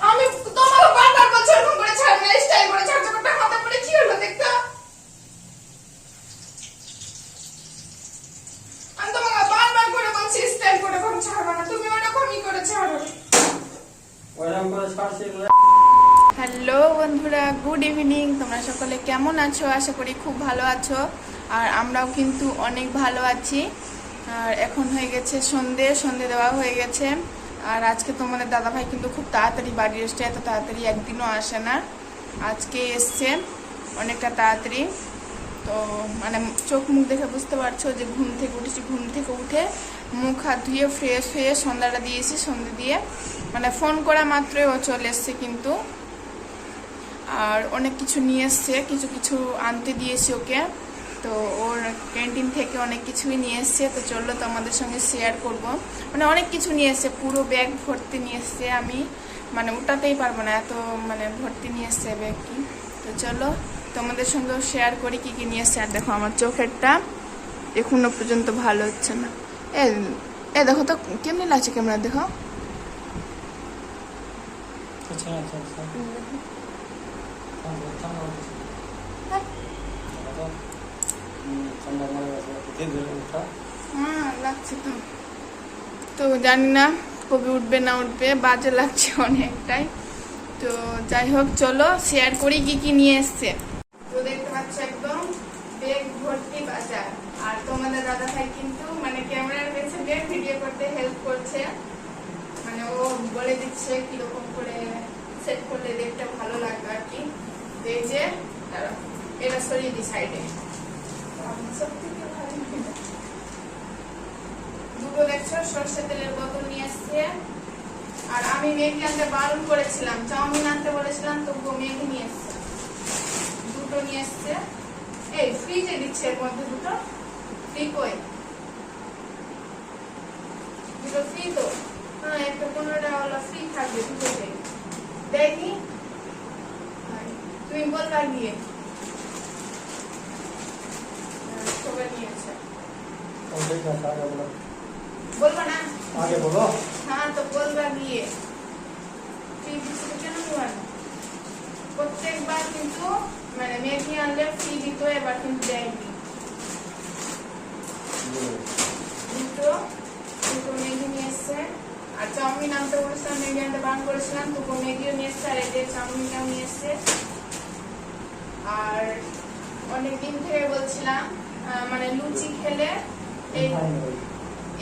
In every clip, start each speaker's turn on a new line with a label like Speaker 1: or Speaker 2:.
Speaker 1: আমি বারবার করে তুমি ওরকমই করে হ্যালো বন্ধুরা গুড ইভিনিং তোমরা সকলে কেমন আছো? আশা করি খুব ভালো আছো। আর আমরাও কিন্তু অনেক ভালো আছি। আর এখন হয়ে গেছে সন্ধে সন্ধে দেওয়া হয়ে গেছে। আর আজকে তোমাদের দাদাভাই কিন্তু খুব তাড়াতাড়ি বাড়ি এসছে, এত তাড়াতাড়ি একদিনও আসে না। আজকে এসছে অনেকটা তাড়াতাড়ি। তো মানে চোখ মুখ দেখে বুঝতে পারছ যে ঘুম থেকে উঠেছি, ঘুম থেকে উঠে মুখ হাত ধুয়ে ফ্রেশ হয়ে সন্ধ্যাটা দিয়েছি, সন্ধে দিয়ে। মানে ফোন করা মাত্রই ও চলে এসছে কিন্তু। আর অনেক কিছু নিয়ে এসছে, কিছু কিছু আনতে দিয়েছি ওকে। তো ওর ক্যান্টিন থেকে অনেক কিছুই নিয়ে এসছে তো চলল তো আমাদের সঙ্গে শেয়ার করব। মানে অনেক কিছু নিয়ে এসছে পুরো ব্যাগ ভর্তি নিয়ে এসছে আমি। মানে উঠাতেই পারব না এত মানে ভর্তি নিয়ে এসছে ব্যাগ কি। তো চলো তোমাদের সঙ্গেও শেয়ার করি কি কি নিয়ে এসছে। আর দেখো আমার চোখেরটা এখনও পর্যন্ত ভালো হচ্ছে না। এ এ দেখো তো কেমনি লাগছে ক্যামেরা দেখো।
Speaker 2: আচ্ছা আচ্ছা আচ্ছা ঠান্ডা ঠান্ডা
Speaker 1: হ্যাঁ তো জানি না কবে উঠবে, না উঠবে, বাজে লাগছে অনেকটাই। তো যাই হোক, চলো শেয়ার করি কি কি নিয়ে এসছে। তো দেখতে বেগ ভর্তি বাজার। আর তোমাদের দাদা ভাই কিন্তু মানে ক্যামেরার পেছনে করতে হেল্প করছে। মানে ও বলে দিচ্ছে কীরকম করে সেট করলে দেখতে ভালো লাগবে আর কি। এই যে এটা সরিয়ে দিই সাইডে। দুটো দেখছ সর্ষে তেলের বোতল নিয়ে এসছে। আর আমি মেঘি আনতে বারণ করেছিলাম, চাউমিন আনতে বলেছিলাম, তবুও মেঘি নিয়ে এসছে। দুটো নিয়ে এসছে। এই ফ্রিজে দিচ্ছে এর মধ্যে দুটো। ফ্রি কই? দুটো ফ্রি তো? হ্যাঁ একটা পনেরো টাকা ফ্রি থাকবে দুটোতে দেখি। তুমি বলবা গিয়ে হ্যাঁ, সবাই নিয়েছে
Speaker 2: ও ঠিক আছে আগে বলো
Speaker 1: বলব না।
Speaker 2: আগে বলো।
Speaker 1: হ্যাঁ তো বলবা গিয়ে। কেন প্রত্যেকবার কিন্তু মানে মেঘি আনলে ফ্রি দিত এবার কিন্তু দেয়নি। দুটো দুটো মেঘি নিয়ে এসছে। আর চাউমিন আনতে বলেছিলাম মেঘি আনতে বান করেছিলাম তবু মেঘিও নিয়ে এসছে আর এদের চাউমিনটাও নিয়ে এসছে। আর অনেকদিন থেকে বলছিলাম মানে লুচি খেলে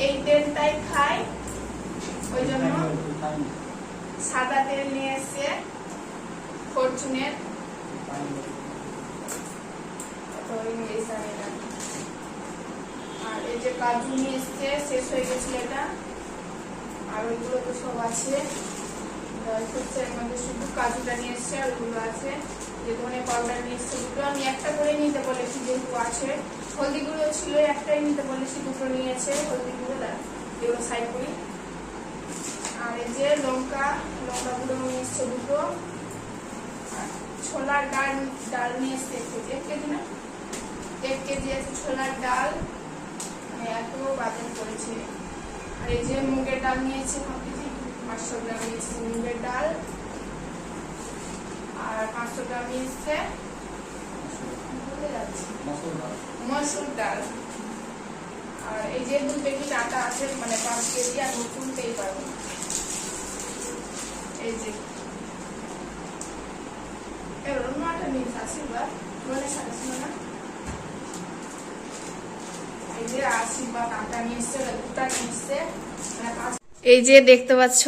Speaker 1: এই তেলটাই খাই। ওই জন্য সাদা তেল নিয়ে এসছে ফরচুনের আর এই যে কাজু নিয়ে এসছে, শেষ হয়ে গেছিল এটা। আর ওইগুলো তো সব আছে। মধ্যে শুধু কাজুটা নিয়ে এসছে, আর ওইগুলো আছে। যে ধনে পাউডার নিয়ে এসছে দুটো। আমি একটা করে নিতে বলেছি যেহেতু আছে। হলদি গুঁড়ো ছিল একটাই নিতে বলেছি দুটো নিয়েছে হলদি গুঁড়ো দাঁড়া, এগুলো সাইড করি আর এই যে লঙ্কা লঙ্কা গুঁড়ো নিয়ে এসছে দুটো। ছোলার ডাল ডাল নিয়ে এসছে এক কেজি এক কেজি না? এক কেজি আছে ছোলার ডাল মানে এত বাজার করেছে। আর এই যে মুগের ডাল নিয়েছে হাফ কেজি পাঁচশো গ্রাম নিয়েছে মুগের ডাল। আর পাঁচশো গ্রাম নিয়েছে মসুর ডাল। আর এই যে আছে মানে পাঁচ কেজি আর নতুন পেয়ে পারব এই যে অন্য না মানে এই যে দেখতে পাচ্ছ,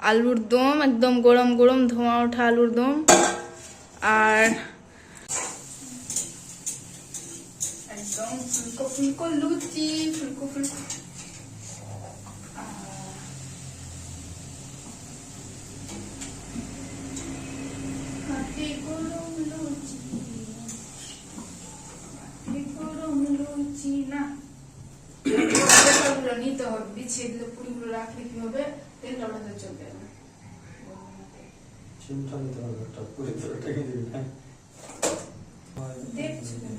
Speaker 1: আলুর দম, একদম গরম গরম ধোঁয়া ওঠা আলুর দম। আর একদম ফুলকো ফুলকো লুচি ফুলকো ফুলকো নিতে হবে বিছিয়ে দিলে পুরিগুলো রাখলে কি ওঠাতে চলবে না
Speaker 2: চিমটা নিতে হবে একটা পুরি ধরে টেকে দিবি হ্যাঁ
Speaker 1: দেখছ কেন?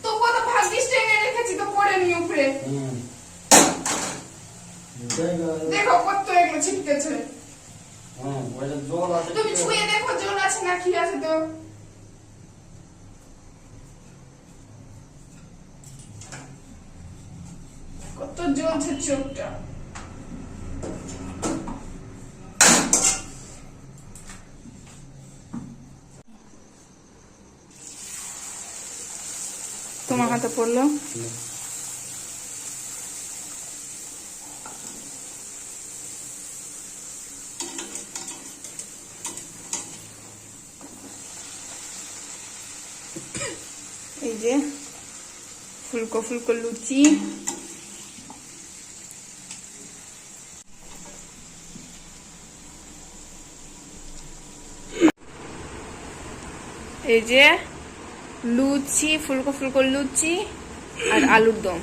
Speaker 1: কত
Speaker 2: ভাগ্যিস টেনে রেখেছি তো নি উপরে?
Speaker 1: দেখো কত এগুলো ছিটকেছে। তুমি ছুঁয়ে দেখো জল আছে না কি আছে তো। কত জ্বলছে চোখটা। তোমার হাতে পড়ল? এই যে ফুলকো ফুলকো লুচি। এই যে লুচি ফুলকো ফুলকো লুচি আর আলুর দম।